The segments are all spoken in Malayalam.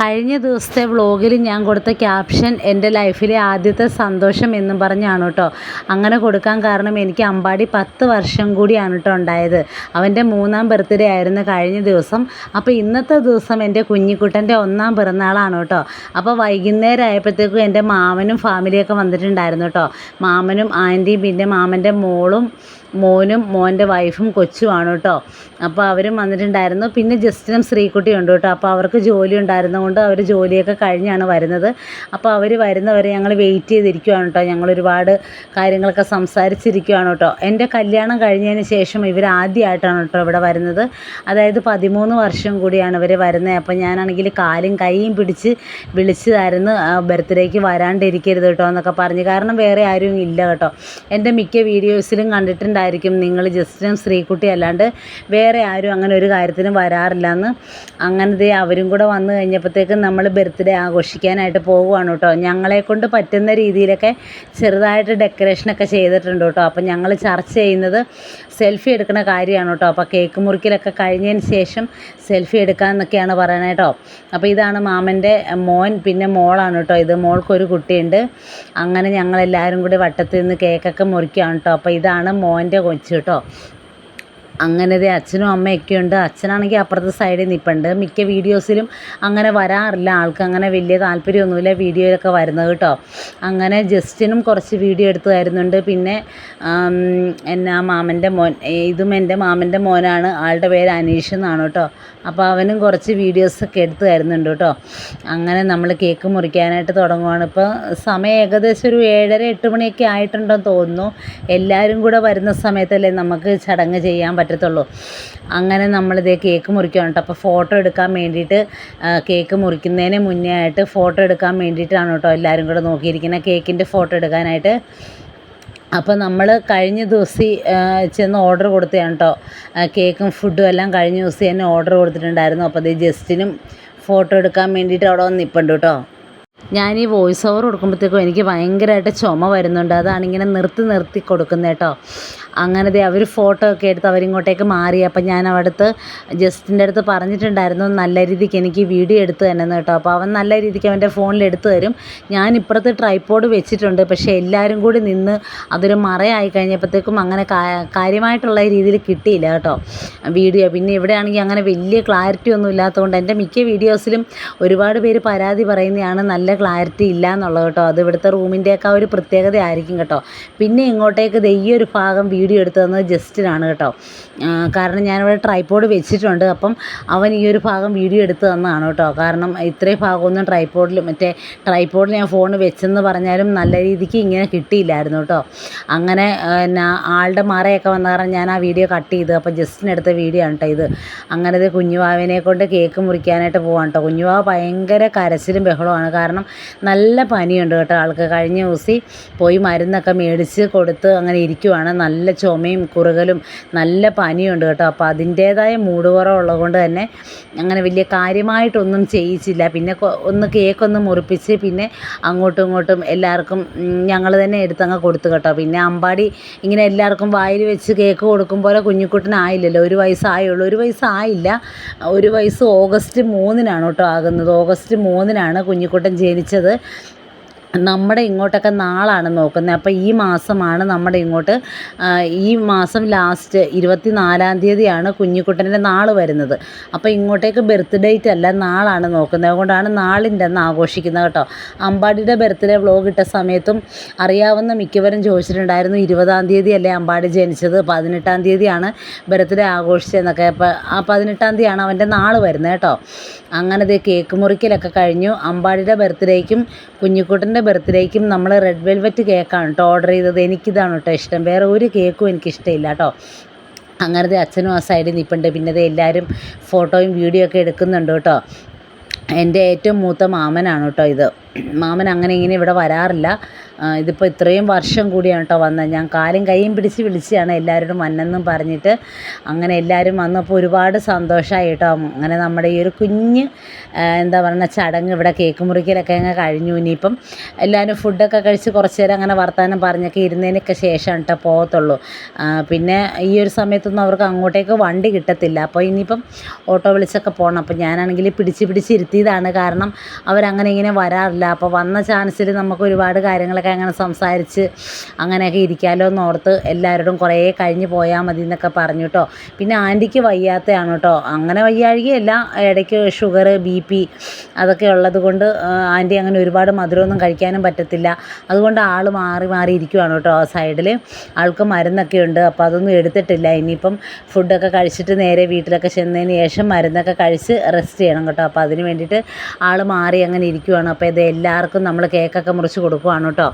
കഴിഞ്ഞ ദിവസത്തെ വ്ളോഗിൽ ഞാൻ കൊടുത്ത ക്യാപ്ഷൻ എന്റെ ലൈഫിലെ ആദ്യത്തെ സന്തോഷം എന്നും പറഞ്ഞാണ് കേട്ടോ അങ്ങനെ കൊടുക്കാൻ കാരണം എനിക്ക് അമ്പാടി പത്ത് വർഷം കൂടിയാണ് കേട്ടോ ഉണ്ടായത്. അവന്റെ മൂന്നാം ബർത്ത്ഡേ ആയിരുന്നു കഴിഞ്ഞ ദിവസം. അപ്പോൾ ഇന്നത്തെ ദിവസം എന്റെ കുഞ്ഞിക്കുട്ടന്റെ ഒന്നാം പിറന്നാളാണ് കേട്ടോ അപ്പോൾ വൈകുന്നേരം ആയപ്പോഴത്തേക്കും എന്റെ മാമനും ഫാമിലിയൊക്കെ വന്നിട്ടുണ്ടായിരുന്നു കേട്ടോ മാമനും ആന്റിയും പിന്നെ മാമന്റെ മോളും മോനും മോന്റെ വൈഫും കൊച്ചുമാണ് കേട്ടോ. അപ്പോൾ അവരും വന്നിട്ടുണ്ടായിരുന്നു. പിന്നെ ജസ്റ്റിനും ശ്രീക്കുട്ടിയും ഉണ്ട് കേട്ടോ. അപ്പോൾ അവർക്ക് ജോലി ഉണ്ടായിരുന്നതുകൊണ്ട് അവർ ജോലിയൊക്കെ കഴിഞ്ഞാണ് വരുന്നത്. അപ്പോൾ അവർ വരുന്നവരെ ഞങ്ങൾ വെയിറ്റ് ചെയ്തിരിക്കുകയാണ് കേട്ടോ. ഞങ്ങൾ ഒരുപാട് കാര്യങ്ങളൊക്കെ സംസാരിച്ചിരിക്കുകയാണ് കേട്ടോ. എന്റെ കല്യാണം കഴിഞ്ഞതിന് ശേഷം ഇവർ ആദ്യമായിട്ടാണ് കേട്ടോ ഇവിടെ വരുന്നത്. അതായത് പതിമൂന്ന് വർഷം കൂടിയാണ് ഇവർ വരുന്നത് അപ്പോൾ ഞാനാണെങ്കിൽ കാലും കൈയും പിടിച്ച് വിളിച്ചതായിരുന്നു ബർത്ത്ഡേക്ക് വരാണ്ടിരിക്കരുത് കേട്ടോ എന്നൊക്കെ പറഞ്ഞ്. കാരണം വേറെ ആരും ഇല്ല കേട്ടോ. എന്റെ മിക്ക വീഡിയോസിലും കണ്ടിട്ടുണ്ടായിരിക്കും നിങ്ങൾ ജസ്റ്റിനും സ്ത്രീക്കുട്ടി അല്ലാണ്ട് വേറെ ആരും അങ്ങനെ ഒരു കാര്യത്തിനും വരാറില്ല എന്ന് അങ്ങനെ ദേ അവരും കൂടെ വന്നു കഴിഞ്ഞപ്പോഴത്തേക്കും നമ്മൾ ബർത്ത്ഡേ ആഘോഷിക്കാനായിട്ട് പോവുകയാണ് കേട്ടോ. ഞങ്ങളെ കൊണ്ട് പറ്റുന്ന രീതിയിലൊക്കെ ചെറുതായിട്ട് ഡെക്കറേഷനൊക്കെ ചെയ്തിട്ടുണ്ട് കേട്ടോ. അപ്പം ഞങ്ങൾ ചർച്ച ചെയ്യുന്നത് സെൽഫി എടുക്കുന്ന കാര്യമാണ് കേട്ടോ. അപ്പോൾ കേക്ക് മുറിക്കലൊക്കെ കഴിഞ്ഞതിന് ശേഷം സെൽഫി എടുക്കാമെന്നൊക്കെയാണ് പറയണത് കേട്ടോ. അപ്പോൾ ഇതാണ് മാമന്റെ മോൻ പിന്നെ മോളാണ് കേട്ടോ ഇത്. മോൾക്കൊരു കുട്ടിയുണ്ട്. അങ്ങനെ ഞങ്ങളെല്ലാവരും കൂടി വട്ടത്തിൽ നിന്ന് കേക്കൊക്കെ മുറിക്കുകയാണ് കേട്ടോ. അപ്പോൾ ഇതാണ് മോന്റെ കൊച്ചു കേട്ടോ. അങ്ങനെ ദേ അച്ഛനും അമ്മയൊക്കെ ഉണ്ട്. അച്ഛനാണെങ്കിൽ അപ്പുറത്തെ സൈഡിൽ നിൽപ്പുണ്ട് മിക്ക വീഡിയോസിലും അങ്ങനെ വരാറില്ല. ആൾക്ക് അങ്ങനെ വലിയ താല്പര്യമൊന്നുമില്ല വീഡിയോയിലൊക്കെ വരുന്നത് കേട്ടോ അങ്ങനെ ജസ്റ്റിനും കുറച്ച് വീഡിയോ എടുത്ത് തരുന്നുണ്ട്. പിന്നെ എന്നാ മാമന്റെ മോൻ ഇതും എന്റെ മാമന്റെ മോനാണ്. ആളുടെ പേര് അനീഷ് എന്നാണ് കേട്ടോ അപ്പോൾ അവനും കുറച്ച് വീഡിയോസൊക്കെ എടുത്ത് തരുന്നുണ്ട് കേട്ടോ അങ്ങനെ നമ്മൾ കേക്ക് മുറിക്കാനായിട്ട് തുടങ്ങുവാണ്. ഇപ്പോൾ സമയം ഏകദേശം ഒരു ഏഴര എട്ട് മണിയൊക്കെ ആയിട്ടുണ്ടെന്ന് തോന്നുന്നു. എല്ലാവരും കൂടെ വരുന്ന സമയത്തല്ലേ നമുക്ക് ചടങ്ങ് ചെയ്യാൻ പറ്റത്തുള്ളൂ അങ്ങനെ നമ്മളിതേ കേക്ക് മുറിക്കുകയാണ് കേട്ടോ. അപ്പോൾ ഫോട്ടോ എടുക്കാൻ വേണ്ടിയിട്ട് കേക്ക് മുറിക്കുന്നതിന് മുന്നേ ആയിട്ട് ഫോട്ടോ എടുക്കാൻ വേണ്ടിയിട്ടാണ് കേട്ടോ എല്ലാവരും കൂടെ നോക്കിയിരിക്കുന്നത്. കേക്കിന്റെ ഫോട്ടോ എടുക്കാനായിട്ട്. അപ്പോൾ നമ്മൾ കഴിഞ്ഞ ദിവസം ചെന്ന് ഓർഡർ കൊടുത്തതാണ് കേട്ടോ. കേക്കും ഫുഡും എല്ലാം കഴിഞ്ഞ ദിവസം തന്നെ ഓർഡർ കൊടുത്തിട്ടുണ്ടായിരുന്നു. അപ്പോൾ അത് ജസ്റ്റിനും ഫോട്ടോ എടുക്കാൻ വേണ്ടിയിട്ട് അവിടെ വന്ന് നിൽപ്പുണ്ട് കേട്ടോ. ഞാൻ ഈ വോയിസ് ഓവർ കൊടുക്കുമ്പോഴത്തേക്കും എനിക്ക് ഭയങ്കരമായിട്ട് ചുമ വരുന്നുണ്ട്. അതാണ് ഇങ്ങനെ നിർത്തി നിർത്തി കൊടുക്കുന്നത് കേട്ടോ. അങ്ങനെ ദേ അവർ ഫോട്ടോ ഒക്കെ എടുത്ത് അവരിങ്ങോട്ടേക്ക് മാറി. അപ്പം ഞാൻ അവിടുത്തെ ജസ്റ്റിന്റെ അടുത്ത് പറഞ്ഞിട്ടുണ്ടായിരുന്നു നല്ല രീതിക്ക് എനിക്ക് വീഡിയോ എടുത്ത് തന്നെന്ന് കേട്ടോ. അപ്പോൾ അവൻ നല്ല രീതിക്ക് അവന്റെ ഫോണിൽ എടുത്തു തരും. ഞാൻ ഇപ്പുറത്ത് ട്രൈപ്പോഡ് വെച്ചിട്ടുണ്ട്. പക്ഷേ എല്ലാവരും കൂടി നിന്ന് അതൊരു മറയായി കഴിഞ്ഞപ്പോഴത്തേക്കും അങ്ങനെ കാര്യമായിട്ടുള്ള രീതിയിൽ കിട്ടിയില്ല കേട്ടോ വീഡിയോ പിന്നെ ഇവിടെ ആണെങ്കിൽ അങ്ങനെ വലിയ ക്ലാരിറ്റി ഒന്നും ഇല്ലാത്തതുകൊണ്ട് എന്റെ മിക്ക വീഡിയോസിലും ഒരുപാട് പേര് പരാതി പറയുന്നതാണ് നല്ല ക്ലാരിറ്റി ഇല്ല എന്നുള്ളത് കേട്ടോ. അത് ഇവിടുത്തെ റൂമിന്റെയൊക്കെ ഒരു പ്രത്യേകത ആയിരിക്കും കേട്ടോ. പിന്നെ ഇങ്ങോട്ടേക്ക് ഈ ഒരു ഭാഗം വീഡിയോ എടുത്തു തന്നത് ജസ്റ്റിനാണ് കേട്ടോ. കാരണം ഞാനിവിടെ ട്രൈപ്പോഡ് വെച്ചിട്ടുണ്ട്. അപ്പം അവൻ ഈ ഒരു ഭാഗം വീഡിയോ എടുത്തു തന്നതാണ് കേട്ടോ. കാരണം ഇത്രയും ഭാഗമൊന്നും ട്രൈപ്പോഡിൽ മറ്റേ ട്രൈപ്പോഡിൽ ഞാൻ ഫോൺ വെച്ചെന്ന് പറഞ്ഞാലും നല്ല രീതിക്ക് ഇങ്ങനെ കിട്ടിയില്ലായിരുന്നു കേട്ടോ. അങ്ങനെ എന്നാ ആളുടെ മറയൊക്കെ വന്ന കാരണം ഞാൻ ആ വീഡിയോ കട്ട് ചെയ്തു. അപ്പോൾ ജസ്റ്റിനെടുത്ത വീഡിയോ ആണ് കേട്ടോ ഇത്. അങ്ങനെ ഇത് കുഞ്ഞുവാവിനെ കൊണ്ട് കേക്ക് മുറിക്കാനായിട്ട് പോവാണ് കേട്ടോ കുഞ്ഞുവാവ് ഭയങ്കര കരച്ചിലും ബഹളമാണ് കാരണം നല്ല പനിയുണ്ട് കേട്ടോ ആൾക്ക്. കഴിഞ്ഞ ദിവസം പോയി മരുന്നൊക്കെ മേടിച്ച് കൊടുത്ത് അങ്ങനെ ഇരിക്കുവാണ്. നല്ല ചുമയും കുറുകലും നല്ല പനിയുണ്ട് കേട്ടോ. അപ്പോൾ അതിന്റേതായ മൂട് കുറവുള്ളത് കൊണ്ട് തന്നെ അങ്ങനെ വലിയ കാര്യമായിട്ടൊന്നും ചെയ്യിച്ചില്ല. പിന്നെ ഒന്ന് കേക്കൊന്ന് മുറിപ്പിച്ച് പിന്നെ അങ്ങോട്ടും ഇങ്ങോട്ടും എല്ലാവർക്കും ഞങ്ങൾ തന്നെ എടുത്തങ്ങ് കൊടുത്തു കേട്ടോ. പിന്നെ അമ്പാടി ഇങ്ങനെ എല്ലാവർക്കും വായിൽ വെച്ച് കേക്ക് കൊടുക്കും പോലെ കുഞ്ഞിക്കുട്ടനായില്ലല്ലോ. ഒരു വയസ്സായുള്ളൂ. ഒരു വയസ്സായില്ല. ഒരു വയസ്സ് ഓഗസ്റ്റ് മൂന്നിനാണ് കേട്ടോ ആകുന്നത്. ഓഗസ്റ്റ് മൂന്നിനാണ് കുഞ്ഞിക്കുട്ടൻ ജനിച്ചത്. നമ്മുടെ ഇങ്ങോട്ടൊക്കെ നാളാണ് നോക്കുന്നത്. അപ്പോൾ ഈ മാസമാണ് നമ്മുടെ ഇങ്ങോട്ട് ഈ മാസം ലാസ്റ്റ് ഇരുപത്തി നാലാം തീയതിയാണ് കുഞ്ഞിക്കുട്ടന്റെ നാൾ വരുന്നത്. അപ്പോൾ ഇങ്ങോട്ടേക്ക് ബർത്ത് ഡേറ്റ് അല്ല നാളാണ് നോക്കുന്നത്. അതുകൊണ്ടാണ് നാളിന്റെ അന്ന് ആഘോഷിക്കുന്നത് കേട്ടോ. അമ്പാടിയുടെ ബർത്ത്ഡേ വ്ലോഗ് ഇട്ട സമയത്തും അറിയാവുന്ന മിക്കവരും ചോദിച്ചിട്ടുണ്ടായിരുന്നു ഇരുപതാം തീയതി അല്ലേ അമ്പാടി ജനിച്ചത്? പതിനെട്ടാം തീയതിയാണ് ബർത്ത്ഡേ ആഘോഷിച്ചതെന്നൊക്കെ. അപ്പോൾ ആ പതിനെട്ടാം തീയതിയാണ് അവന്റെ നാൾ വരുന്നത് കേട്ടോ. അങ്ങനത്തെ കേക്ക് മുറിക്കലൊക്കെ കഴിഞ്ഞു. അമ്പാടിയുടെ ബർത്ത്ഡേക്കും കുഞ്ഞിക്കുട്ടന്റെ ബർത്ത്ഡേക്കും നമ്മൾ റെഡ് വെൽവെറ്റ് കേക്കാണ് കേട്ടോ ഓർഡർ ചെയ്തത്. എനിക്കിതാണ് കേട്ടോ ഇഷ്ടം. വേറെ ഒരു കേക്കും എനിക്കിഷ്ടമില്ല കേട്ടോ അങ്ങനത്തെ അച്ഛനും ആ സൈഡിൽ നിൽപ്പുണ്ട് പിന്നെ ദേ എല്ലാവരും ഫോട്ടോയും വീഡിയോ ഒക്കെ എടുക്കുന്നുണ്ട് കേട്ടോ എന്റെ ഏറ്റവും മൂത്ത മാമനാണ് കേട്ടോ ഇത്. മാമൻ അങ്ങനെ ഇങ്ങനെ ഇവിടെ വരാറില്ല. ഇതിപ്പോൾ ഇത്രയും വർഷം കൂടിയാണ് കേട്ടോ വന്നത്. ഞാൻ കാലും കൈയും പിടിച്ച് വിളിച്ചതാണ് എല്ലാവരോടും വന്നെന്നും പറഞ്ഞിട്ട്. അങ്ങനെ എല്ലാവരും വന്നപ്പോൾ ഒരുപാട് സന്തോഷമായി കേട്ടോ അങ്ങനെ നമ്മുടെ ഈ ഒരു കുഞ്ഞ് എന്താ പറയുക ചടങ്ങ് ഇവിടെ കേക്ക് മുറിക്കലൊക്കെ അങ്ങ് കഴിഞ്ഞു. ഇനിയിപ്പം എല്ലാവരും ഫുഡൊക്കെ കഴിച്ച് കുറച്ച് നേരം അങ്ങനെ വർത്തമാനം പറഞ്ഞൊക്കെ ഇരുന്നതിനൊക്കെ ശേഷം കേട്ടോ പോകത്തുള്ളൂ. പിന്നെ ഈ ഒരു സമയത്തൊന്നും അവർക്ക് അങ്ങോട്ടേക്ക് വണ്ടി കിട്ടത്തില്ല. അപ്പോൾ ഇനിയിപ്പം ഓട്ടോ വിളിച്ചൊക്കെ പോകണം അപ്പോൾ ഞാനാണെങ്കിൽ പിടിച്ച് പിടിച്ച് ഇരുത്തിയതാണ് കാരണം അവരങ്ങനെ ഇങ്ങനെ വരാറില്ല. അപ്പോൾ വന്ന ചാൻസിൽ നമുക്ക് ഒരുപാട് കാര്യങ്ങളൊക്കെ അങ്ങനെ സംസാരിച്ച് അങ്ങനെയൊക്കെ ഇരിക്കാമല്ലോ എന്ന് ഓർത്ത് എല്ലാവരോടും കുറേ കഴിഞ്ഞ് പോയാൽ മതി എന്നൊക്കെ പറഞ്ഞു കേട്ടോ പിന്നെ ആന്റിക്ക് വയ്യാത്തതാണ് കേട്ടോ അങ്ങനെ വയ്യാഴികയല്ല. ഇടയ്ക്ക് ഷുഗർ ബി പി അതൊക്കെ ഉള്ളത് കൊണ്ട് ആന്റി അങ്ങനെ ഒരുപാട് മധുരമൊന്നും കഴിക്കാനും പറ്റത്തില്ല. അതുകൊണ്ട് ആൾ മാറി മാറി ഇരിക്കുവാണ് കേട്ടോ ആ സൈഡിൽ ആൾക്ക് മരുന്നൊക്കെ ഉണ്ട്. അപ്പോൾ അതൊന്നും എടുത്തിട്ടില്ല. ഇനിയിപ്പം ഫുഡൊക്കെ കഴിച്ചിട്ട് നേരെ വീട്ടിലൊക്കെ ചെന്നതിന് ശേഷം മരുന്നൊക്കെ കഴിച്ച് റെസ്റ്റ് ചെയ്യണം കേട്ടോ. അപ്പോൾ അതിന് വേണ്ടിയിട്ട് ആൾ മാറി അങ്ങനെ ഇരിക്കുവാണ്. അപ്പോൾ ഇത് എല്ലാവർക്കും നമ്മൾ കേക്കൊക്കെ മുറിച്ച് കൊടുക്കുവാണ് കേട്ടോ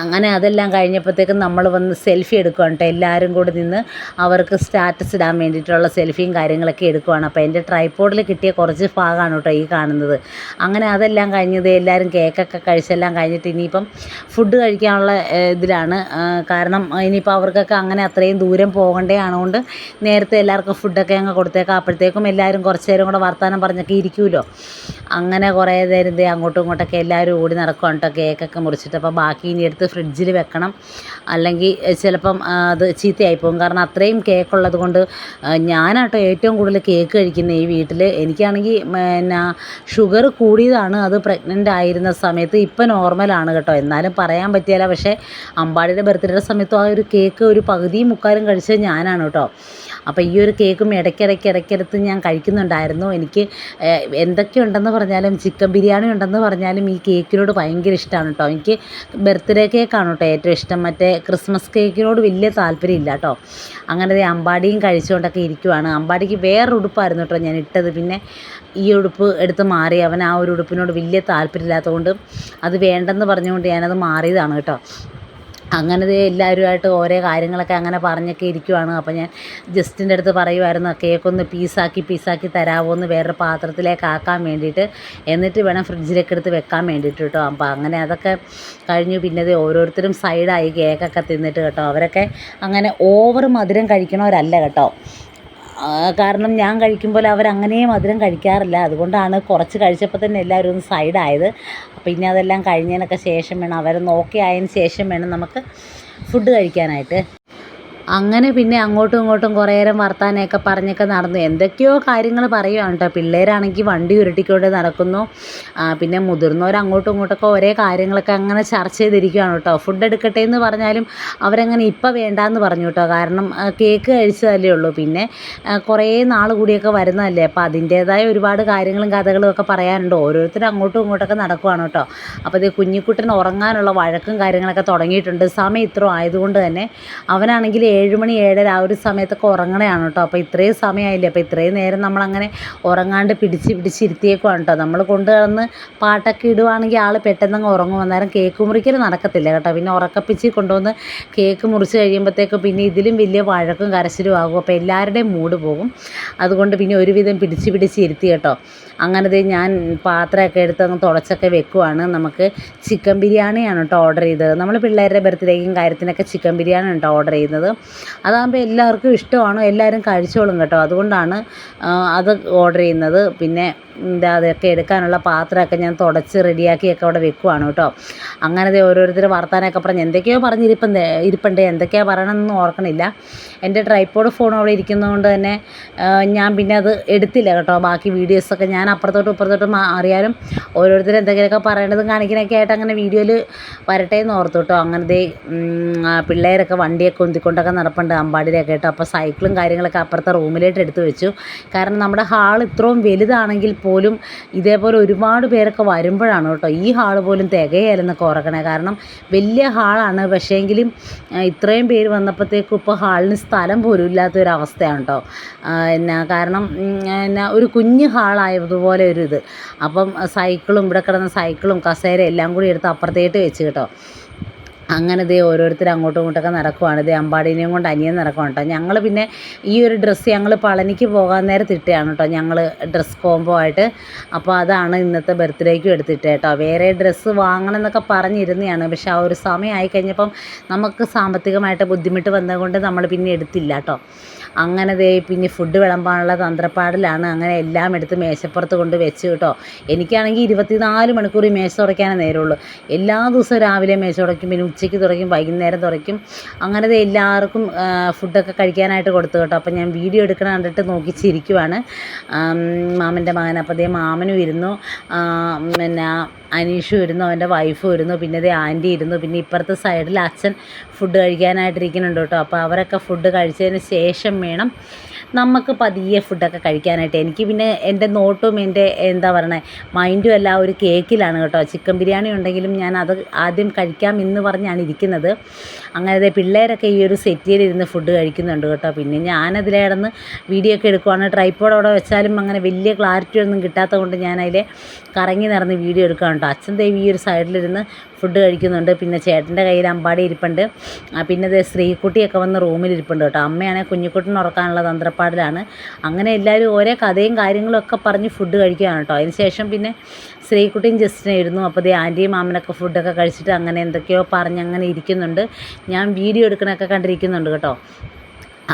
അങ്ങനെ അതെല്ലാം കഴിഞ്ഞപ്പോഴത്തേക്കും നമ്മൾ വന്ന് സെൽഫി എടുക്കുകയാണ് കേട്ടോ. എല്ലാവരും കൂടി നിന്ന് അവർക്ക് സ്റ്റാറ്റസ് ഇടാൻ വേണ്ടിയിട്ടുള്ള സെൽഫിയും കാര്യങ്ങളൊക്കെ എടുക്കുവാണ് അപ്പോൾ എന്റെ ട്രൈപ്പോഡിൽ കിട്ടിയ കുറച്ച് ഭാഗമാണ് കേട്ടോ ഈ കാണുന്നത്. അങ്ങനെ അതെല്ലാം കഴിഞ്ഞത് എല്ലാവരും കേക്കൊക്കെ കഴിച്ചെല്ലാം കഴിഞ്ഞിട്ട് ഇനിയിപ്പം ഫുഡ് കഴിക്കാനുള്ള ഇതിലാണ്. കാരണം ഇനിയിപ്പോൾ അവർക്കൊക്കെ അങ്ങനെ അത്രയും ദൂരം പോകേണ്ടേ ആണതുകൊണ്ട് നേരത്തെ എല്ലാവർക്കും ഫുഡൊക്കെ അങ്ങ് കൊടുത്തേക്കാം. അപ്പോഴത്തേക്കും എല്ലാവരും കുറച്ച് നേരം കൂടെ വർത്തമാനം പറഞ്ഞൊക്കെ ഇരിക്കുമല്ലോ അങ്ങനെ കുറേ നേരം അങ്ങോട്ടും ഇങ്ങോട്ടൊക്കെ എല്ലാവരും ഓടി നടക്കുകയാണ് കേക്കൊക്കെ മുറിച്ചിട്ട്. അപ്പോൾ ബാക്കി ഇനി എടുത്ത് ഫ്രിഡ്ജിൽ വെക്കണം. അല്ലെങ്കിൽ ചിലപ്പം അത് ചീത്തയായി പോകും. കാരണം അത്രയും കേക്കുള്ളത് കൊണ്ട് ഞാനാട്ടോ ഏറ്റവും കൂടുതൽ കേക്ക് കഴിക്കുന്നത് ഈ വീട്ടിൽ. എനിക്കാണെങ്കിൽ പിന്നെ ഷുഗർ കൂടിയതാണ്. അത് പ്രഗ്നന്റ് ആയിരുന്ന സമയത്ത് ഇപ്പം നോർമലാണ് കേട്ടോ. എന്നാലും പറയാൻ പറ്റിയല്ല. പക്ഷേ അമ്പാടിയുടെ ബർത്ത്ഡേയുടെ സമയത്തും ആ ഒരു കേക്ക് ഒരു പകുതിയും മുക്കാലും കഴിച്ചത് ഞാനാണ് കേട്ടോ. അപ്പോൾ ഈ ഒരു കേക്കും ഇടയ്ക്കിടയ്ക്ക് ഇടയ്ക്കിടത്ത് ഞാൻ കഴിക്കുന്നുണ്ടായിരുന്നു. എനിക്ക് എന്തൊക്കെ ഉണ്ടെന്ന് പറഞ്ഞാലും ചിക്കൻ ബിരിയാണി ഉണ്ടെന്ന് പറഞ്ഞാലും ഈ കേക്കിനോട് ഭയങ്കര ഇഷ്ടമാണ് കേട്ടോ എനിക്ക് ബർത്ത്ഡേ കേക്കാണ് കേട്ടോ ഏറ്റവും ഇഷ്ടം. മറ്റേ ക്രിസ്മസ് കേക്കിനോട് വലിയ താല്പര്യമില്ല കേട്ടോ അങ്ങനെ അമ്പാടിയും കഴിച്ചുകൊണ്ടൊക്കെ ഇരിക്കുവാണ്. അമ്പാടിക്ക് വേറെ ഉടുപ്പായിരുന്നു കേട്ടോ ഞാൻ ഇട്ടത്. പിന്നെ ഈ ഉടുപ്പ് എടുത്ത് മാറി അവൻ ആ ഒരു ഉടുപ്പിനോട് വലിയ താല്പര്യമില്ലാത്തതുകൊണ്ട് അത് വേണ്ടെന്ന് പറഞ്ഞുകൊണ്ട് ഞാനത് മാറിയതാണ് കേട്ടോ അങ്ങനെ ദേ എല്ലാവരുമായിട്ട് ഓരോ കാര്യങ്ങളൊക്കെ അങ്ങനെ പറഞ്ഞൊക്കെ ഇരിക്കുവാണ്. അപ്പോൾ ഞാൻ ജസ്റ്റിന്റെ അടുത്ത് പറയുമായിരുന്നു കേക്കൊന്ന് പീസാക്കി പീസാക്കി തരാമോ എന്ന് വേറൊരു പാത്രത്തിലേക്ക് ആക്കാൻ വേണ്ടിയിട്ട്. എന്നിട്ട് വേണം ഫ്രിഡ്ജിലേക്ക് എടുത്ത് വെക്കാൻ വേണ്ടിയിട്ട് കേട്ടോ അപ്പോൾ അങ്ങനെ അതൊക്കെ കഴിഞ്ഞു. പിന്നെ അത് ഓരോരുത്തരും സൈഡായി കേക്കൊക്കെ തിന്നിട്ട് കേട്ടോ അവരൊക്കെ അങ്ങനെ ഓവർ മധുരം കഴിക്കണവരല്ല കേട്ടോ കാരണം ഞാൻ കഴിക്കുമ്പോൾ അവരങ്ങനെ മധുരം കഴിക്കാറില്ല. അതുകൊണ്ടാണ് കുറച്ച് കഴിച്ചപ്പോൾ തന്നെ എല്ലാവരും ഒന്ന് സൈഡായത്. പിന്നെ അതെല്ലാം കഴിഞ്ഞതിനൊക്കെ ശേഷം വേണം അവരൊന്ന് ഓക്കെ ആയതിന് ശേഷം വേണം നമുക്ക് ഫുഡ് കഴിക്കാനായിട്ട്. അങ്ങനെ പിന്നെ അങ്ങോട്ടും ഇങ്ങോട്ടും കുറേ നേരം വർത്താനമൊക്കെ പറഞ്ഞൊക്കെ നടന്നു. എന്തൊക്കെയോ കാര്യങ്ങൾ പറയുകയാണ് കേട്ടോ. പിള്ളേരാണെങ്കിൽ വണ്ടി ഉരുട്ടിക്കൊണ്ട് നടക്കുന്നു. പിന്നെ മുതിർന്നവർ അങ്ങോട്ടും ഇങ്ങോട്ടൊക്കെ ഒരേ കാര്യങ്ങളൊക്കെ അങ്ങനെ ചർച്ച ചെയ്തിരിക്കുകയാണ് കേട്ടോ. ഫുഡ് എടുക്കട്ടെ എന്ന് പറഞ്ഞാലും അവരങ്ങനെ ഇപ്പം വേണ്ടാന്ന് പറഞ്ഞു കേട്ടോ. കാരണം കേക്ക് കഴിച്ചതല്ലേ ഉള്ളൂ. പിന്നെ കുറേ നാൾ കൂടിയൊക്കെ വരുന്നതല്ലേ. അപ്പോൾ അതിന്റേതായ ഒരുപാട് കാര്യങ്ങളും കഥകളും ഒക്കെ പറയാനുണ്ട്. ഓരോരുത്തരും അങ്ങോട്ടും ഇങ്ങോട്ടൊക്കെ നടക്കുവാണ് കേട്ടോ. അപ്പോൾ ഇത് കുഞ്ഞിക്കുട്ടൻ ഉറങ്ങാനുള്ള വഴക്കും കാര്യങ്ങളൊക്കെ തുടങ്ങിയിട്ടുണ്ട്. സമയം ഇത്ര ആയതുകൊണ്ട് തന്നെ അവനാണെങ്കിൽ ഏഴ് മണി ഏഴര ആ ഒരു സമയത്തൊക്കെ ഉറങ്ങണതാണ് കേട്ടോ. അപ്പോൾ ഇത്രയും സമയമായില്ലേ അപ്പോൾ ഇത്രയും നേരം നമ്മളങ്ങനെ ഉറങ്ങാണ്ട് പിടിച്ച് പിടിച്ച് ഇരുത്തിയേക്കുവാണ് കേട്ടോ. നമ്മൾ കൊണ്ട് കിടന്ന് പാട്ടൊക്കെ ഇടുവാണെങ്കിൽ ആൾ പെട്ടെന്നങ്ങ് ഉറങ്ങും. അന്നേരം കേക്ക് മുറിക്കൽ നടക്കത്തില്ല കേട്ടോ. പിന്നെ ഉറക്കപ്പിച്ച് കൊണ്ടുവന്ന് കേക്ക് മുറിച്ച് കഴിയുമ്പോഴത്തേക്ക് പിന്നെ ഇതിലും വലിയ വഴക്കും കരച്ചിലും ആകും. അപ്പോൾ എല്ലാവരുടെയും മൂഡ് പോകും. അതുകൊണ്ട് പിന്നെ ഒരുവിധം പിടിച്ച് പിടിച്ച് ഇരുത്തി കേട്ടോ. അങ്ങനത്തെ ഞാൻ പാത്രമൊക്കെ എടുത്ത് അങ്ങ് തുടച്ചൊക്കെ വെക്കുവാണ്. നമുക്ക് ചിക്കൻ ബിരിയാണിയാണ് കേട്ടോ ഓർഡർ ചെയ്തത്. നമ്മൾ പിള്ളേരുടെ ബർത്ത്ഡേക്കും കാര്യത്തിനൊക്കെ ചിക്കൻ ബിരിയാണി കേട്ടോ ഓർഡർ ചെയ്യുന്നത്. അതാകുമ്പോൾ എല്ലാവർക്കും ഇഷ്ടമാണ്. എല്ലാവരും കഴിച്ചോളും കേട്ടോ. അതുകൊണ്ടാണ് അത് ഓർഡർ ചെയ്യുന്നത്. പിന്നെ എന്താ അതൊക്കെ എടുക്കാനുള്ള പാത്രമൊക്കെ ഞാൻ തുടച്ച് റെഡിയാക്കിയൊക്കെ അവിടെ വെക്കുവാണ് കേട്ടോ. അങ്ങനത്തെ ഓരോരുത്തർ വർത്താനമൊക്കെ പറഞ്ഞ് എന്തൊക്കെയോ പറഞ്ഞിരിപ്പുണ്ട് ഇരിപ്പുണ്ട് എന്തൊക്കെയാണ് പറയണമെന്നൊന്നും ഓർക്കണില്ല. എന്റെ ട്രൈപ്പോഡ് ഫോൺ അവിടെ ഇരിക്കുന്നതുകൊണ്ട് തന്നെ ഞാൻ പിന്നെ അത് എടുത്തില്ല കേട്ടോ. ബാക്കി വീഡിയോസൊക്കെ ഞാൻ അപ്പുറത്തോട്ടും ഇപ്പുറത്തോട്ടും അറിയാനും ഓരോരുത്തർ എന്തെങ്കിലുമൊക്കെ പറയേണ്ടതും കാണിക്കാനൊക്കെ ആയിട്ട് അങ്ങനെ വീഡിയോയിൽ വരട്ടെ എന്ന് ഓർത്തു കേട്ടോ. അങ്ങനത്തെ പിള്ളേരൊക്കെ വണ്ടിയൊക്കെ ഉന്തിക്കൊണ്ടൊക്കെ നടപ്പുണ്ട് അമ്പാടിയിലൊക്കെ കേട്ടോ. അപ്പോൾ സൈക്കിളും കാര്യങ്ങളൊക്കെ അപ്പുറത്തെ റൂമിലേക്ക് എടുത്ത് വെച്ചു. കാരണം നമ്മുടെ ഹാൾ ഇത്രയും വലുതാണെങ്കിൽ പോലും ഇതേപോലെ ഒരുപാട് പേരൊക്കെ വരുമ്പോഴാണ് കേട്ടോ ഈ ഹാൾ പോലും തികയല്ലെന്നൊക്കെ ഓർക്കണേ കാരണം വലിയ ഹാളാണ്. പക്ഷേങ്കിലും ഇത്രയും പേര് വന്നപ്പോഴത്തേക്കും ഇപ്പോൾ ഹാളിന് സ്ഥലം പോലും ഇല്ലാത്തൊരവസ്ഥയാണ് കേട്ടോ. എന്നാ കാരണം എന്നാ ഒരു കുഞ്ഞ് ഹാളായതുപോലെ ഒരു ഇത്. അപ്പം സൈക്കിളും ഇവിടെ കിടന്ന സൈക്കിളും കസേര എല്ലാം കൂടി എടുത്ത് അപ്പുറത്തേട്ട് വെച്ച് കേട്ടോ. അങ്ങനെ ദേ ഓരോരുത്തർ അങ്ങോട്ടും ഇങ്ങോട്ടൊക്കെ നടക്കുവാണ്. ദേ അമ്പാടീനെയും കൊണ്ട് അനിയൻ നടക്കുവാണ് കേട്ടോ ഞങ്ങൾ പിന്നെ ഈ ഒരു ഡ്രസ്സ് ഞങ്ങൾ പളനിക്ക് പോകാൻ നേരത്ത് ഇട്ടതാണ് കേട്ടോ ഞങ്ങൾ ഡ്രസ്സ് കോംബോ ആയിട്ട് അപ്പോൾ അതാണ് ഇന്നത്തെ ബർത്ത്ഡേക്കും എടുത്തിട്ട് കേട്ടോ വേറെ ഡ്രസ്സ് വാങ്ങണം എന്നൊക്കെ പറഞ്ഞിരുന്നതാണ് പക്ഷെ ആ ഒരു സമയമായി കഴിഞ്ഞപ്പം നമുക്ക് സാമ്പത്തികമായിട്ട് ബുദ്ധിമുട്ട് വന്നതുകൊണ്ട് നമ്മൾ പിന്നെ എടുത്തില്ല കേട്ടോ അങ്ങനെ ദേ പിന്നെ ഫുഡ് വിളമ്പാനുള്ള തന്ത്രപ്പാടിലാണ് അങ്ങനെ എല്ലാം എടുത്ത് മേശപ്പുറത്ത് കൊണ്ട് വെച്ച് കേട്ടോ. എനിക്കാണെങ്കിൽ ഇരുപത്തിനാല് മണിക്കൂർ ഈ മേശ തുറയ്ക്കാനേ നേരമുള്ളൂ. എല്ലാ ദിവസവും രാവിലെ മേശ തുടയ്ക്കും പിന്നെ ഉച്ചയ്ക്ക് തുടയ്ക്കും വൈകുന്നേരം തുറയ്ക്കും അങ്ങനെ എല്ലാവർക്കും ഫുഡൊക്കെ കഴിക്കാനായിട്ട് കൊടുത്തു കേട്ടോ. അപ്പം ഞാൻ വീഡിയോ എടുക്കണ കണ്ടിട്ട് നോക്കി ചിരിക്കുവാണ്. മാമന്റെ മകൻ. അപ്പോൾ ദേ മാമനും ഇരുന്നു. പിന്നെ അനീഷും ഇരുന്നു അവന്റെ വൈഫും ഇരുന്നു പിന്നെ ഇതേ ആന്റി ഇരുന്നു പിന്നെ ഇപ്പുറത്തെ സൈഡിൽ അച്ഛൻ ഫുഡ് കഴിക്കാനായിട്ടിരിക്കുന്നുണ്ട് കേട്ടോ. അപ്പോൾ അവരൊക്കെ ഫുഡ് കഴിച്ചതിന് ശേഷം വേണം നമുക്ക് പതിയെ ഫുഡൊക്കെ കഴിക്കാനായിട്ട്. എനിക്ക് പിന്നെ എന്റെ നോട്ടും എന്റെ എന്താ പറയണേ മൈൻഡും എല്ലാം ഒരു കേക്കിലാണ് കേട്ടോ. ചിക്കൻ ബിരിയാണി ഉണ്ടെങ്കിലും ഞാൻ അത് ആദ്യം കഴിക്കാം എന്ന് പറഞ്ഞാണ് ഇരിക്കുന്നത്. അങ്ങനെ ദേ പിള്ളേരൊക്കെ ഈ ഒരു സെറ്റിയിലിരുന്ന് ഫുഡ് കഴിക്കുന്നുണ്ട് കേട്ടോ. പിന്നെ ഞാനതിലെ കിടന്ന് വീഡിയോ ഒക്കെ എടുക്കുവാണ്. ട്രൈപ്പോഡ് അവിടെ വെച്ചാലും അങ്ങനെ വലിയ ക്ലാരിറ്റി ഒന്നും കിട്ടാത്തത് കൊണ്ട് അതിലെ കറങ്ങി നടന്ന് വീഡിയോ എടുക്കുകയാണ് കേട്ടോ. അച്ഛൻ ദേവി ഈ ഒരു സൈഡിലിരുന്ന് ഫുഡ് കഴിക്കുന്നുണ്ട്. പിന്നെ ചേട്ടന്റെ കയ്യിൽ അമ്പാടി ഇരിപ്പുണ്ട്. പിന്നെ ദേ സ്ത്രീക്കുട്ടിയൊക്കെ വന്ന് റൂമിൽ ഇരിപ്പുണ്ട് കേട്ടോ. അമ്മയാണെങ്കിൽ കുഞ്ഞിക്കുട്ടിന് ഉറക്കാനുള്ള തന്ത്രപ്പാടിലാണ്. അങ്ങനെ എല്ലാവരും ഓരോ കഥയും കാര്യങ്ങളും ഒക്കെ പറഞ്ഞ് ഫുഡ് കഴിക്കുകയാണ് കേട്ടോ. അതിന് ശേഷം പിന്നെ സ്ത്രീക്കുട്ടിയും ജസ്റ്റിനും ഇരുന്നു. അപ്പോൾ ദേ ആന്റിയും മാമനൊക്കെ ഫുഡൊക്കെ കഴിച്ചിട്ട് അങ്ങനെ എന്തൊക്കെയോ പറഞ്ഞ് അങ്ങനെ ഇരിക്കുന്നുണ്ട്. ഞാൻ വീഡിയോ എടുക്കണൊക്കെ കണ്ടിരിക്കുന്നുണ്ട് കേട്ടോ.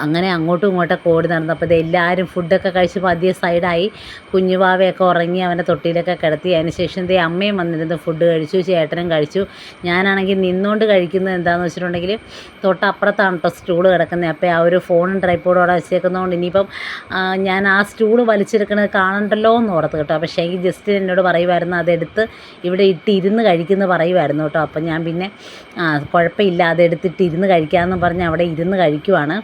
അങ്ങനെ അങ്ങോട്ടും ഇങ്ങോട്ടൊക്കെ ഓടി നടന്നപ്പോൾ എല്ലാവരും ഫുഡൊക്കെ കഴിച്ച് പതിയെ സൈഡായി കുഞ്ഞുവാവയൊക്കെ ഉറങ്ങി അവന്റെ തൊട്ടിയിലൊക്കെ കിടത്തി. അതിന് ശേഷം ദേ അമ്മയും വന്നിരുന്ന് ഫുഡ് കഴിച്ചു ചേട്ടനും കഴിച്ചു. ഞാനാണെങ്കിൽ നിന്നുകൊണ്ട് കഴിക്കുന്നത് എന്താണെന്ന് വെച്ചിട്ടുണ്ടെങ്കിൽ തൊട്ടപ്പുറത്താണ് കേട്ടോ സ്റ്റൂൾ കിടക്കുന്നത്. അപ്പോൾ ആ ഒരു ഫോണും ട്രൈപ്പോഡും അവിടെ വെച്ചേക്കുന്നതുകൊണ്ട് ഇനിയിപ്പം ഞാൻ ആ സ്റ്റൂൾ വലിച്ചെടുക്കുന്നത് കാണണ്ടല്ലോ എന്ന് ഓർത്ത് കേട്ടോ. പക്ഷേ ഈ ജസ്റ്റ് എന്നോട് പറയുമായിരുന്നു അതെടുത്ത് ഇവിടെ ഇട്ടിരുന്ന് കഴിക്കുന്നു പറയുമായിരുന്നു കേട്ടോ. അപ്പം ഞാൻ പിന്നെ ആ കുഴപ്പമില്ല. അതെടുത്തിട്ട് ഇരുന്ന് കഴിക്കാമെന്ന് പറഞ്ഞ് അവിടെ ഇരുന്ന് കഴിക്കുവാണ്.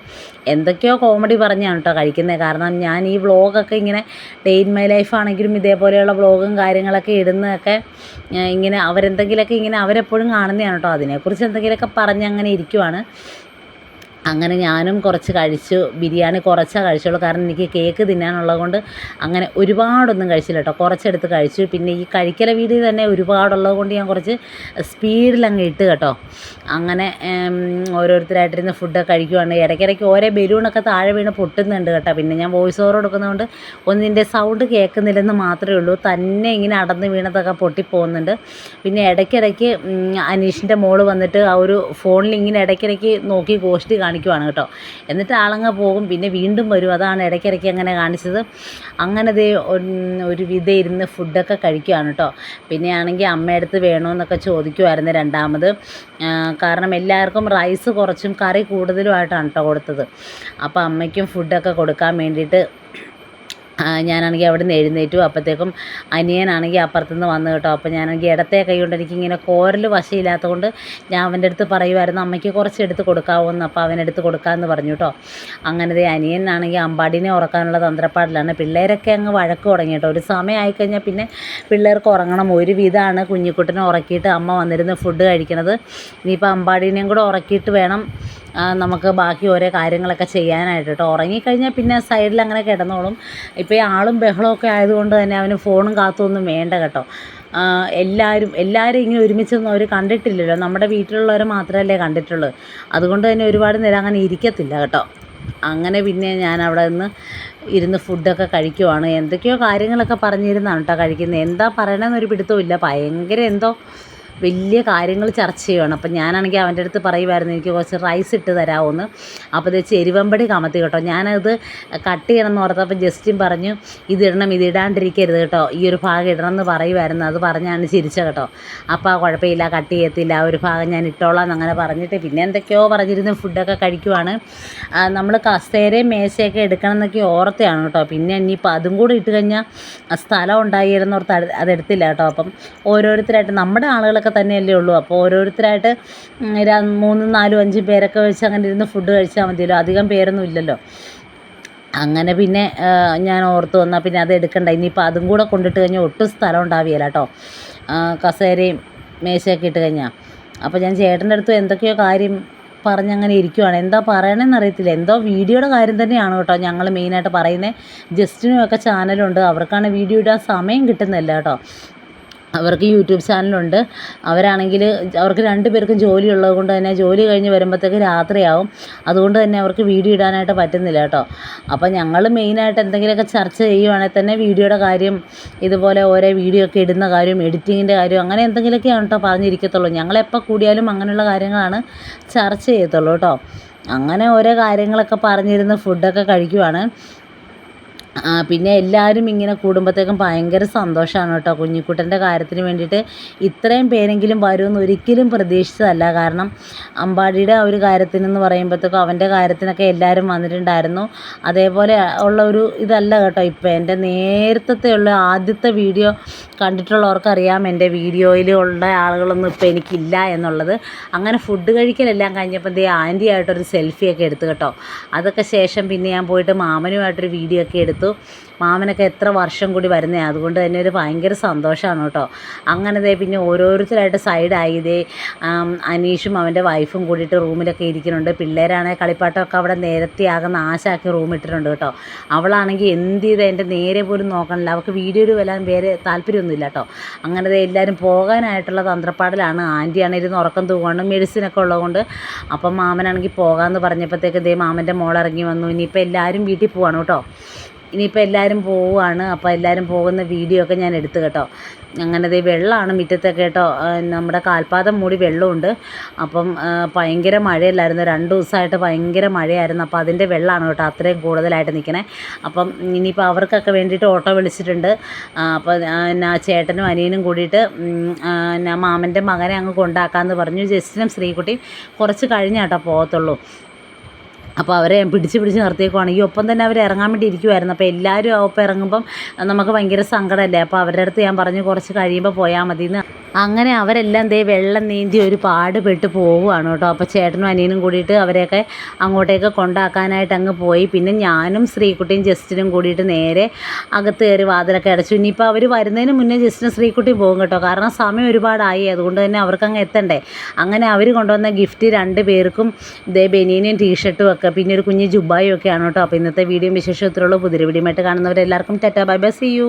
എന്തൊക്കെയോ കോമഡി പറഞ്ഞാണ് കേട്ടോ കഴിക്കുന്നത് കാരണം ഞാൻ ഈ വ്ളോഗൊക്കെ ഇങ്ങനെ ഡേ ഇൻ മൈ ലൈഫ് ആണെങ്കിലും ഇതേപോലെയുള്ള വ്ളോഗും കാര്യങ്ങളൊക്കെ ഇടുന്നതൊക്കെ ഇങ്ങനെ അവരെന്തെങ്കിലുമൊക്കെ ഇങ്ങനെ അവരെപ്പോഴും കാണുന്നതാണ് കേട്ടോ അതിനെക്കുറിച്ച് എന്തെങ്കിലുമൊക്കെ പറഞ്ഞ് അങ്ങനെ ഇരിക്കുവാണ്. അങ്ങനെ ഞാനും കുറച്ച് കഴിച്ചു. ബിരിയാണി കുറച്ചേ കഴിച്ചുള്ളൂ. കാരണം എനിക്ക് കേക്ക് തിന്നാനുള്ളത് കൊണ്ട് അങ്ങനെ ഒരുപാടൊന്നും കഴിച്ചില്ല കേട്ടോ. കുറച്ചെടുത്ത് കഴിച്ചു. പിന്നെ ഈ കഴിക്കല വീതി തന്നെ ഒരുപാടുള്ളത് കൊണ്ട് ഞാൻ കുറച്ച് സ്പീഡിലങ്ങ് ഇട്ട് കേട്ടോ. അങ്ങനെ ഓരോരുത്തരായിട്ടിരുന്ന് ഫുഡൊക്കെ കഴിക്കുവാണ്. ഇടയ്ക്കിടയ്ക്ക് ഓരോ ബലൂണൊക്കെ താഴെ വീണ് പൊട്ടുന്നുണ്ട് കേട്ടോ. പിന്നെ ഞാൻ വോയിസ് ഓവർ കൊടുക്കുന്നതുകൊണ്ട് ഒന്നിന്റെ സൗണ്ട് കേൾക്കുന്നില്ലെന്ന് മാത്രമേ ഉള്ളൂ. തന്നെ ഇങ്ങനെ അടന്ന് വീണതൊക്കെ പൊട്ടിപ്പോകുന്നുണ്ട്. പിന്നെ ഇടയ്ക്കിടയ്ക്ക് അനീഷിന്റെ മോൾ വന്നിട്ട് ആ ഒരു ഫോണിൽ ഇങ്ങനെ ഇടയ്ക്കിടയ്ക്ക് നോക്കി ഗോഷ്ടി കാണിക്കുവാണ് കേട്ടോ. എന്നിട്ട് ആളങ്ങ് പോകും പിന്നെ വീണ്ടും വരും. അതാണ് ഇടയ്ക്കിടയ്ക്ക് അങ്ങനെ കാണിച്ചത്. അങ്ങനെ ദേ ഒരു- വിധ ഇരുന്ന് ഫുഡൊക്കെ കഴിക്കുകയാണ് കേട്ടോ. പിന്നെ ആണെങ്കിൽ അമ്മയടുത്ത് വേണമെന്നൊക്കെ ചോദിക്കുമായിരുന്നു രണ്ടാമത്. കാരണം എല്ലാവർക്കും റൈസ് കുറച്ചും കറി കൂടുതലുമായിട്ടാണ് കേട്ടോ കൊടുത്തത്. അപ്പോൾ അമ്മയ്ക്കും ഫുഡൊക്കെ കൊടുക്കാൻ വേണ്ടിയിട്ട് ഞാനാണെങ്കിൽ അവിടെ നിന്ന് എഴുന്നേറ്റു. അപ്പോഴത്തേക്കും അനിയനാണെങ്കിൽ അപ്പുറത്തു നിന്ന് വന്നു കേട്ടോ. അപ്പോൾ ഞാനാണെങ്കിൽ ഇടത്തെ കൈ കൊണ്ട് എനിക്കിങ്ങനെ കോരൽ വശയില്ലാത്തതുകൊണ്ട് ഞാൻ അവന്റെ അടുത്ത് പറയുമായിരുന്നു അമ്മയ്ക്ക് കുറച്ച് എടുത്ത് കൊടുക്കാവോ എന്ന് അപ്പോൾ അവനെടുത്ത് കൊടുക്കാമെന്ന് പറഞ്ഞു കേട്ടോ. അങ്ങനെ ദേ അനിയനാണെങ്കിൽ അമ്പാടിനെ ഉറക്കാനുള്ള തന്ത്രപ്പാടിലാണ്. പിള്ളേരൊക്കെ അങ്ങ് വഴക്ക് തുടങ്ങി കേട്ടോ. ഒരു സമയമായി കഴിഞ്ഞാൽ പിന്നെ പിള്ളേർക്ക് ഉറങ്ങണം. ഒരു വിധമാണ് കുഞ്ഞിക്കുട്ടനെ ഉറക്കിയിട്ട് അമ്മ വന്നിരുന്ന് ഫുഡ് കഴിക്കണത്. ഇനിയിപ്പോൾ അമ്പാടിനെയും കൂടെ ഉറക്കിയിട്ട് വേണം നമുക്ക് ബാക്കി ഓരോ കാര്യങ്ങളൊക്കെ ചെയ്യാനായിട്ട് കേട്ടോ ഉറങ്ങിക്കഴിഞ്ഞാൽ പിന്നെ സൈഡിൽ അങ്ങനെ കിടന്നോളും. ഇപ്പോൾ ഈ ആളും ബഹളമൊക്കെ ആയതുകൊണ്ട് തന്നെ അവന് ഫോണും കാത്തൊന്നും വേണ്ട കേട്ടോ. എല്ലാവരും എല്ലാവരും ഇങ്ങനെ ഒരുമിച്ചൊന്നും അവർ കണ്ടിട്ടില്ലല്ലോ. നമ്മുടെ വീട്ടിലുള്ളവർ മാത്രമല്ലേ കണ്ടിട്ടുള്ളൂ. അതുകൊണ്ട് തന്നെ ഒരുപാട് നേരം അങ്ങനെ ഇരിക്കത്തില്ല കേട്ടോ. അങ്ങനെ പിന്നെ ഞാൻ അവിടെ നിന്ന് ഇരുന്ന് ഫുഡൊക്കെ കഴിക്കുവാണ്. എന്തൊക്കെയോ കാര്യങ്ങളൊക്കെ പറഞ്ഞിരുന്നാണ് കേട്ടോ കഴിക്കുന്നത് എന്താ പറയണമെന്നൊരു പിടുത്തവും ഇല്ല ഭയങ്കര എന്തോ വലിയ കാര്യങ്ങൾ ചർച്ച ചെയ്യുവാണ്. അപ്പം ഞാനാണെങ്കിൽ അവന്റെ അടുത്ത് പറയുമായിരുന്നു എനിക്ക് കുറച്ച് റൈസ് ഇട്ട് തരാമെന്ന് അപ്പോൾ ഇത് ചെരുവമ്പടി കമത്തി കേട്ടോ. ഞാനത് കട്ട് ചെയ്യണം എന്ന് ഓർത്തപ്പോൾ ജസ്റ്റിൻ പറഞ്ഞു ഇതിടണം ഇതിടാണ്ടിരിക്കരുത് കേട്ടോ. ഈ ഒരു ഭാഗം ഇടണം എന്ന് പറയുമായിരുന്നു. അത് പറഞ്ഞാണ് ചിരിച്ച കേട്ടോ. അപ്പോൾ ആ കുഴപ്പമില്ല കട്ട് ചെയ്യത്തില്ല. ഒരു ഭാഗം ഞാൻ ഇട്ടോളാം അങ്ങനെ പറഞ്ഞിട്ട് പിന്നെ എന്തൊക്കെയോ പറഞ്ഞിരുന്നു ഫുഡൊക്കെ കഴിക്കുവാണ്. നമ്മൾ കസേരയും മേശയൊക്കെ എടുക്കണം എന്നൊക്കെ ഓർത്തയാണ് കേട്ടോ. പിന്നെ ഇനിയിപ്പോൾ അതും കൂടി ഇട്ട് കഴിഞ്ഞാൽ സ്ഥലം ഉണ്ടായിരുന്നോർത്ത് അത് അതെടുത്തില്ല കേട്ടോ. അപ്പം ഓരോരുത്തരായിട്ട് നമ്മുടെ ആളുകളൊക്കെ തന്നെയല്ലേ ഉള്ളൂ. അപ്പോൾ ഓരോരുത്തരായിട്ട് മൂന്നും നാലും അഞ്ചും പേരൊക്കെ വെച്ച് അങ്ങനെ ഇരുന്ന് ഫുഡ് കഴിച്ചാൽ മതിയല്ലോ. അധികം പേരൊന്നും ഇല്ലല്ലോ. അങ്ങനെ പിന്നെ ഞാൻ ഓർത്ത് വന്നാൽ പിന്നെ അത് എടുക്കണ്ട. ഇനിയിപ്പോൾ അതും കൂടെ കൊണ്ടിട്ട് കഴിഞ്ഞാൽ ഒട്ടും സ്ഥലം ഉണ്ടാവുകയില്ല കേട്ടോ കസേരയും മേശയൊക്കെ ഇട്ട് കഴിഞ്ഞാൽ അപ്പോൾ ഞാൻ ചേട്ടന്റെ അടുത്ത് എന്തൊക്കെയോ കാര്യം പറഞ്ഞങ്ങനെ ഇരിക്കുവാണ്. എന്താ പറയണമെന്ന് അറിയത്തില്ല. എന്തോ വീഡിയോയുടെ കാര്യം തന്നെയാണ് കേട്ടോ ഞങ്ങൾ മെയിനായിട്ട് പറയുന്നത് ജസ്റ്റിനും ഒക്കെ ചാനലുണ്ട് അവർക്കാണ് വീഡിയോ ഇടാൻ സമയം കിട്ടുന്നില്ല കേട്ടോ അവർക്ക് യൂട്യൂബ് ചാനലുണ്ട്. അവരാണെങ്കിൽ അവർക്ക് രണ്ട് പേർക്കും ജോലി ഉള്ളത് കൊണ്ട് തന്നെ ജോലി കഴിഞ്ഞ് വരുമ്പോഴത്തേക്ക് രാത്രിയാവും. അതുകൊണ്ട് തന്നെ അവർക്ക് വീഡിയോ ഇടാനായിട്ട് പറ്റുന്നില്ല കേട്ടോ. അപ്പോൾ ഞങ്ങൾ മെയിനായിട്ട് എന്തെങ്കിലുമൊക്കെ ചർച്ച ചെയ്യുവാണെങ്കിൽ തന്നെ വീഡിയോയുടെ കാര്യം ഇതുപോലെ ഓരോ വീഡിയോ ഒക്കെ ഇടുന്ന കാര്യം എഡിറ്റിങ്ങിന്റെ കാര്യം അങ്ങനെ എന്തെങ്കിലുമൊക്കെയാണ് കേട്ടോ പറഞ്ഞിരിക്കത്തുള്ളൂ. ഞങ്ങളെപ്പോൾ കൂടിയാലും അങ്ങനെയുള്ള കാര്യങ്ങളാണ് ചർച്ച ചെയ്യത്തുള്ളൂ കേട്ടോ. അങ്ങനെ ഓരോ കാര്യങ്ങളൊക്കെ പറഞ്ഞിരുന്ന് ഫുഡൊക്കെ കഴിക്കുവാണ്. പിന്നെ എല്ലാവരും ഇങ്ങനെ കൂടുമ്പോഴത്തേക്കും ഭയങ്കര സന്തോഷമാണ് കേട്ടോ കുഞ്ഞിക്കുട്ടന്റെ കാര്യത്തിന് വേണ്ടിയിട്ട്. ഇത്രയും പേരെങ്കിലും വരുമെന്ന് ഒരിക്കലും പ്രതീക്ഷിച്ചതല്ല. കാരണം അമ്പാടിയുടെ ആ ഒരു കാര്യത്തിനെന്ന് പറയുമ്പോഴത്തേക്കും അവന്റെ കാര്യത്തിനൊക്കെ എല്ലാവരും വന്നിട്ടുണ്ടായിരുന്നു. അതേപോലെ ഉള്ള ഒരു ഇതല്ല കേട്ടോ ഇപ്പോൾ എന്റെ നേരത്തെ ഉള്ള ആദ്യത്തെ വീഡിയോ കണ്ടിട്ടുള്ളവർക്കറിയാം എന്റെ വീഡിയോയിലുള്ള ആളുകളൊന്നും ഇപ്പോൾ എനിക്കില്ല എന്നുള്ളത്. അങ്ങനെ ഫുഡ് കഴിക്കലെല്ലാം കഴിഞ്ഞപ്പോൾ ദേ ആന്റി ആയിട്ടൊരു സെൽഫിയൊക്കെ എടുത്തു കേട്ടോ. അതൊക്കെ ശേഷം പിന്നെ ഞാൻ പോയിട്ട് മാമനുമായിട്ടൊരു വീഡിയോ ഒക്കെ എടുത്തു. മാമനൊക്കെ എത്ര വർഷം കൂടി വരുന്നേ അതുകൊണ്ട് തന്നെ ഒരു ഭയങ്കര സന്തോഷമാണ് കേട്ടോ. അങ്ങനെ ദേ പിന്നെ ഓരോരുത്തരായിട്ട് സൈഡായി ഇതേ ആം, അനീഷും അവന്റെ വൈഫും കൂടിയിട്ട് റൂമിലൊക്കെ ഇരിക്കുന്നുണ്ട്. പിള്ളേരാണെങ്കിൽ കളിപ്പാട്ടമൊക്കെ അവിടെ നേരത്തെയാകെ നാശാക്കി റൂം ഇട്ടിട്ടുണ്ട് കേട്ടോ. അവളാണെങ്കിൽ എന്ത് ചെയ്ത് എന്റെ നേരെ പോലും നോക്കണില്ല. അവൾക്ക് വീഡിയോയിൽ വരാൻ വേറെ താല്പര്യമൊന്നുമില്ല കേട്ടോ. അങ്ങനെ എല്ലാവരും പോകാനായിട്ടുള്ള തന്ത്രപ്പാടിലാണ്. ആന്റിയാണ് ഇരുന്ന് ഉറക്കം തൂങ്ങുകൊണ്ട് മെഡിസിനൊക്കെ ഉള്ളതുകൊണ്ട് അപ്പം മാമനാണെങ്കിൽ പോകാമെന്ന് പറഞ്ഞപ്പോഴത്തേക്ക് ദേ മാമന്റെ മോൾ ഇറങ്ങി വന്നു. ഇനിയിപ്പോൾ എല്ലാവരും വീട്ടിൽ പോവാണ് കേട്ടോ. ഇനിയിപ്പോൾ എല്ലാവരും പോവുകയാണ് അപ്പോൾ എല്ലാവരും പോകുന്ന വീഡിയോ ഒക്കെ ഞാൻ എടുത്തു കേട്ടോ. അങ്ങനെ ദേ വെള്ളമാണ് മുറ്റത്തൊക്കെ കേട്ടോ. നമ്മുടെ കാൽപാദം മൂടി വെള്ളമുണ്ട്. അപ്പം ഭയങ്കര മഴയല്ലായിരുന്നു. രണ്ട് ദിവസമായിട്ട് ഭയങ്കര മഴയായിരുന്നു. അപ്പോൾ അതിന്റെ വെള്ളമാണ് കേട്ടോ അത്രയും കൂടുതലായിട്ട് നിൽക്കണേ അപ്പം ഇനിയിപ്പോൾ അവർക്കൊക്കെ വേണ്ടിയിട്ട് ഓട്ടോ വിളിച്ചിട്ടുണ്ട്. അപ്പോൾ എന്നാ ചേട്ടനും അനിയനും കൂടിയിട്ട് എന്നാ മാമന്റെ മകനെ അങ്ങ് കൊണ്ടാക്കാമെന്ന് പറഞ്ഞു. ജസ്റ്റിനും ശ്രീകുട്ടിയും കുറച്ച് കഴിഞ്ഞാട്ടോ പോകത്തുള്ളൂ. അപ്പോൾ അവരെ പിടിച്ച് പിടിച്ച് നിർത്തിയേക്കുവാണെങ്കിൽ ഒപ്പം തന്നെ അവർ ഇറങ്ങാൻ വേണ്ടി ഇരിക്കുമായിരുന്നു അപ്പോൾ എല്ലാവരും ഒപ്പം ഇറങ്ങുമ്പം നമുക്ക് ഭയങ്കര സങ്കടമല്ലേ? അപ്പോൾ അവരുടെ അടുത്ത് ഞാൻ പറഞ്ഞു കുറച്ച് കഴിയുമ്പോൾ പോയാൽ മതി എന്ന്. അങ്ങനെ അവരെല്ലാം ദേ വെള്ളം നീന്തി ഒരു പാട് പെട്ട് പോവുകയാണ് കേട്ടോ. അപ്പോൾ ചേട്ടനും അനിയനും കൂടിയിട്ട് അവരെയൊക്കെ അങ്ങോട്ടേക്ക് കൊണ്ടാക്കാനായിട്ട് അങ്ങ് പോയി. പിന്നെ ഞാനും ശ്രീകുട്ടിയും ജസ്റ്റിനും കൂടിയിട്ട് നേരെ അകത്ത് കയറി വാതിലൊക്കെ അടച്ചു. ഇനിയിപ്പോൾ അവർ വരുന്നതിന് മുന്നേ ജസ്റ്റിനും ശ്രീകുട്ടിയും പോകും കേട്ടോ. കാരണം സമയം ഒരുപാടായി. അതുകൊണ്ട് തന്നെ അവർക്ക് അങ്ങ് എത്തണ്ടേ? അങ്ങനെ അവർ കൊണ്ടുവന്ന ഗിഫ്റ്റ് രണ്ട് പേർക്കും ദേ ബനിയനും ടീഷർട്ടും ഒക്കെ പിന്നെ ഒരു കുഞ്ഞ് ജുബായും ഒക്കെയാണ് കേട്ടോ. അപ്പോൾ ഇന്നത്തെ വീഡിയോ വിശേഷത്തിലുള്ള പുതിയ വീഡിയോ ആയിട്ട് കാണുന്നവരെല്ലാവർക്കും tata bye bye see you